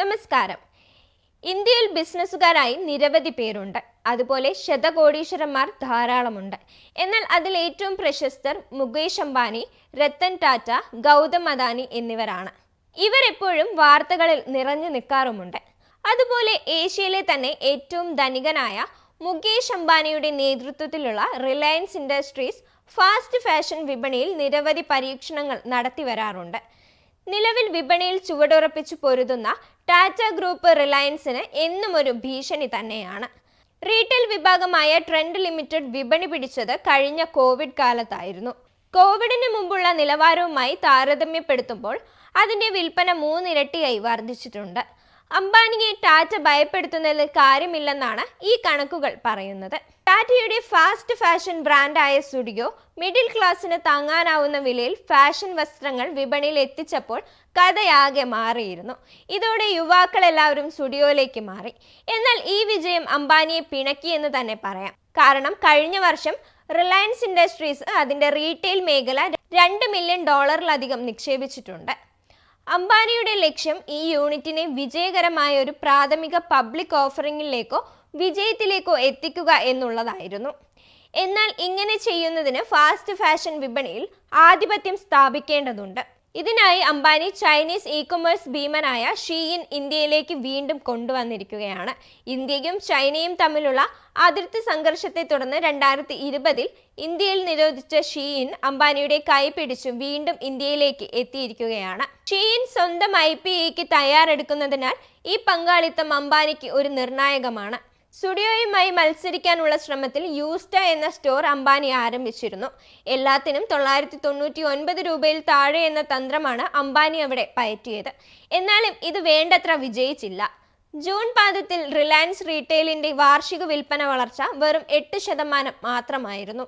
നമസ്കാരം. ഇന്ത്യയിൽ ബിസിനസ്സുകാരായി നിരവധി പേരുണ്ട്. അതുപോലെ ശതകോടീശ്വരന്മാർ ധാരാളമുണ്ട്. എന്നാൽ അതിൽ ഏറ്റവും പ്രശസ്തർ മുകേഷ് അംബാനി രത്തൻ ടാറ്റ ഗൗതം അദാനി എന്നിവരാണ്. ഇവരെപ്പോഴും വാർത്തകളിൽ നിറഞ്ഞു നിൽക്കാറുമുണ്ട്. അതുപോലെ ഏഷ്യയിലെ തന്നെ ഏറ്റവും ധനികനായ മുകേഷ് അംബാനിയുടെ നേതൃത്വത്തിലുള്ള റിലയൻസ് ഇൻഡസ്ട്രീസ് ഫാസ്റ്റ് ഫാഷൻ വിപണിയിൽ നിരവധി പരീക്ഷണങ്ങൾ നടത്തി വരാറുണ്ട്. നിലവിൽ വിപണിയിൽ ചുവടുറപ്പിച്ചു പൊരുതുന്ന ടാറ്റ ഗ്രൂപ്പ് റിലയൻസിന് എന്നും ഒരു ഭീഷണി തന്നെയാണ്. റീറ്റെയിൽ വിഭാഗമായ ട്രെൻഡ് ലിമിറ്റഡ് വിപണി പിടിച്ചത് കഴിഞ്ഞ കോവിഡ് കാലത്തായിരുന്നു. കോവിഡിന് മുമ്പുള്ള നിലവാരവുമായി താരതമ്യപ്പെടുത്തുമ്പോൾ അതിന്റെ വിൽപ്പന മൂന്നിരട്ടിയായി വർദ്ധിച്ചിട്ടുണ്ട്. അംബാനിയെ ടാറ്റ ഭയപ്പെടുത്തുന്നതിൽ കാര്യമില്ലെന്നാണ് ഈ കണക്കുകൾ പറയുന്നത്. ടാറ്റയുടെ ഫാസ്റ്റ് ഫാഷൻ ബ്രാൻഡായ സ്റ്റുഡിയോ മിഡിൽ ക്ലാസ്സിന് താങ്ങാനാവുന്ന വിലയിൽ ഫാഷൻ വസ്ത്രങ്ങൾ വിപണിയിൽ എത്തിച്ചപ്പോൾ കഥയാകെ മാറിയിരുന്നു. ഇതോടെ യുവാക്കളെല്ലാവരും സ്റ്റുഡിയോയിലേക്ക് മാറി. എന്നാൽ ഈ വിജയം അംബാനിയെ പിണക്കിയെന്ന് തന്നെ പറയാം. കാരണം കഴിഞ്ഞ വർഷം റിലയൻസ് ഇൻഡസ്ട്രീസ് അതിന്റെ റീറ്റെയിൽ മേഖല രണ്ട് മില്യൺ ഡോളറിലധികം നിക്ഷേപിച്ചിട്ടുണ്ട്. അംബാനിയുടെ ലക്ഷ്യം ഈ യൂണിറ്റിനെ വിജയകരമായ ഒരു പ്രാഥമിക പബ്ലിക് ഓഫറിംഗിലേക്കോ വിജയത്തിലേക്കോ എത്തിക്കുക എന്നുള്ളതായിരുന്നു. എന്നാൽ ഇങ്ങനെ ചെയ്യുന്നതിന് ഫാസ്റ്റ് ഫാഷൻ വിപണിയിൽ ആധിപത്യം സ്ഥാപിക്കേണ്ടതുണ്ട്. ഇതിനായി അംബാനി ചൈനീസ് ഇ കൊമേഴ്സ് ഭീമനായ ഷീയിൻ ഇന്ത്യയിലേക്ക് വീണ്ടും കൊണ്ടുവന്നിരിക്കുകയാണ്. ഇന്ത്യയും ചൈനയും തമ്മിലുള്ള അതിർത്തി സംഘർഷത്തെ തുടർന്ന് രണ്ടായിരത്തി ഇരുപതിൽ ഇന്ത്യയിൽ നിരോധിച്ച ഷീയിൻ അംബാനിയുടെ കൈപിടിച്ചു വീണ്ടും ഇന്ത്യയിലേക്ക് എത്തിയിരിക്കുകയാണ്. ഷീയിൻ സ്വന്തം ഐ പി ഇക്ക് തയ്യാറെടുക്കുന്നതിനാൽ ഈ പങ്കാളിത്തം അംബാനിക്ക് ഒരു നിർണായകമാണ്. സ്റ്റുഡിയോയുമായി മത്സരിക്കാനുള്ള ശ്രമത്തിൽ യൂസ്റ്റ എന്ന സ്റ്റോർ അംബാനി ആരംഭിച്ചിരുന്നു. എല്ലാത്തിനും തൊള്ളായിരത്തി തൊണ്ണൂറ്റി ഒൻപത് രൂപയിൽ താഴെ എന്ന തന്ത്രമാണ് അംബാനി അവിടെ പയറ്റിയത്. എന്നാലും ഇത് വേണ്ടത്ര വിജയിച്ചില്ല. ജൂൺ പാദത്തിൽ റിലയൻസ് റീറ്റെയിലിന്റെ വാർഷിക വിൽപ്പന വളർച്ച വെറും എട്ട് ശതമാനം മാത്രമായിരുന്നു.